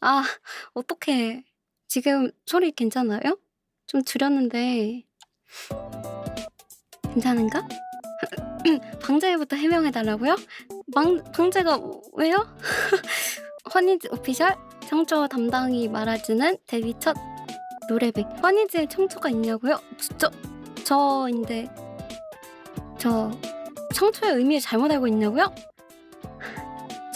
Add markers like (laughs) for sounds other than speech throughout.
아, 어떡해. 지금 소리 괜찮아요? 좀 줄였는데. 괜찮은가? (clears throat) 방제부터 해명해달라고요? 방, 방제가 왜요? (laughs) 허니즈 오피셜 청초 담당이 말해주는 데뷔 첫 노래백. 허니즈에 청초가 있냐고요? 저, 저인데, 저, 청초의 의미를 잘못 알고 있냐고요?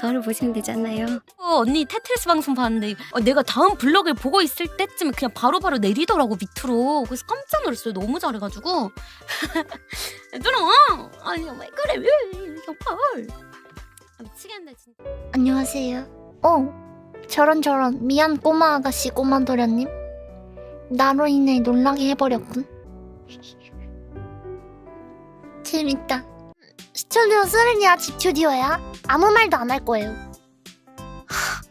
저를 보시면 않나요? 어, 언니 테트리스 방송 봤는데 어, 내가 다음 블럭을 보고 있을 때쯤에 그냥 바로바로 내리더라고 밑으로 그래서 깜짝 놀랐어요 너무 잘해가지고 (laughs) 얘들아 아니 왜 그래 왜헐 아, 미치겠네 진짜 안녕하세요. 어, 저런 저런 미안 꼬마 아가씨 꼬마 도련님. 나로 인해 놀라게 해버렸군. (laughs) 재밌다. 스튜디오 쓰레기야 집튜디오야? 아무 말도 안 할 거예요. 하,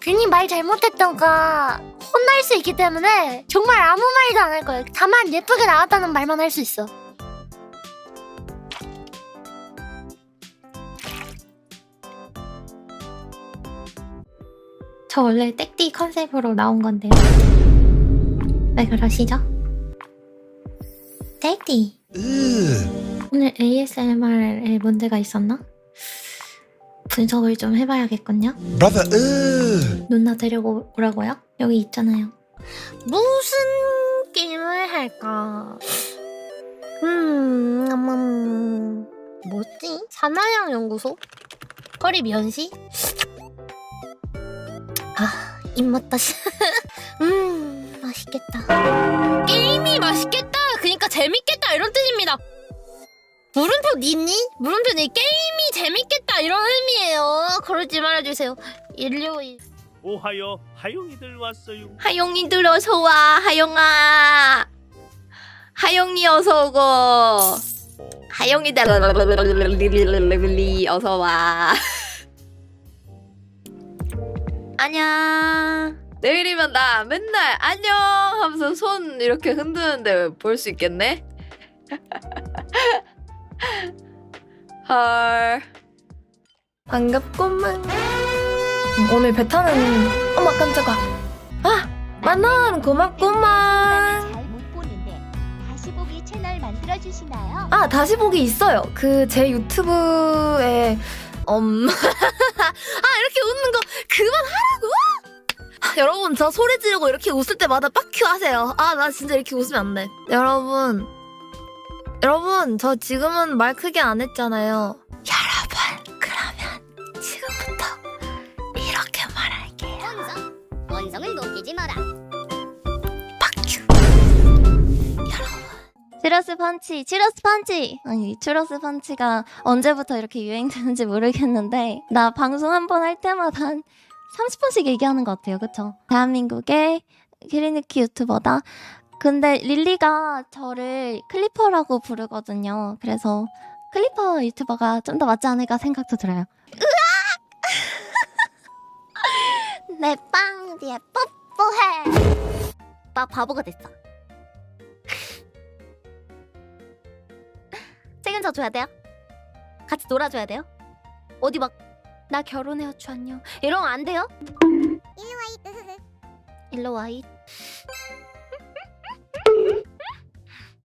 괜히 말 잘못했던가 혼날 수 있기 때문에 정말 아무 말도 안 할 거예요. 다만 예쁘게 나왔다는 말만 할 수 있어. 저 원래 땡띠 컨셉으로 나온 건데요. 왜 그러시죠? 땡띠. 오늘 ASMR에 문제가 있었나? 분석을 좀 해봐야겠군요. Brother, ugh. 누나 데리고 오라고요? 여기 있잖아요. 무슨 게임을 할까? 음, 음, 뭐지? 사나양 연구소? 허리 면시? 아, 입맛 다시. (laughs) 음, 맛있겠다. 게임이 맛있겠다 그니까 재밌겠다 이런 뜻입니다 물음표 니니? 물음표는 게임이 재밌겠다 이런 의미예요 그러지 말아주세요 일요일 오하여 하용이들 왔어요. 하영이들 어서 와, 하영아. 하영이 어서 오고. 하영이들 어서 와. 안녕. 내일이면 나 맨날 안녕 하면서 손 이렇게 흔드는데 볼 수 있겠네? 헐. 반갑구만. 오늘 배 타는 어머 깜짝아. 아 만원 고맙구만. 잘못 보는데 다시 보기 채널 만들어 주시나요? 아 다시 보기 있어요. 그 제 유튜브에 음. (laughs) 아 이렇게 웃는 거 그만하라고. 아, 여러분 저 소리 지르고 이렇게 웃을 때마다 빡큐 하세요. 아 나 진짜 이렇게 웃으면 안 돼. 여러분 여러분 저 지금은 말 크게 안 했잖아요. 여러분 그러면 지금부터 이렇게 말할게요. 원성 원성을 녹이지 마라. 치러스 펀치, 치러스 펀치! 아니, 치러스 펀치가 언제부터 이렇게 유행되는지 모르겠는데, 나 방송 한 번 할 때마다 한 30번씩 얘기하는 것 같아요. 그쵸? 대한민국의 키리누키 유튜버다. 근데 릴리가 저를 클리퍼라고 부르거든요. 그래서 클리퍼 유튜버가 좀 더 맞지 않을까 생각도 들어요. 으악! (laughs) 내빵 뒤에 뽀뽀해! 나 바보가 됐어. (laughs) 책임져 줘야 돼요? 같이 놀아줘야 돼요? 어디 막 나 결혼해요 주안요 이러면 안 돼요? 일로 와이 일로 와이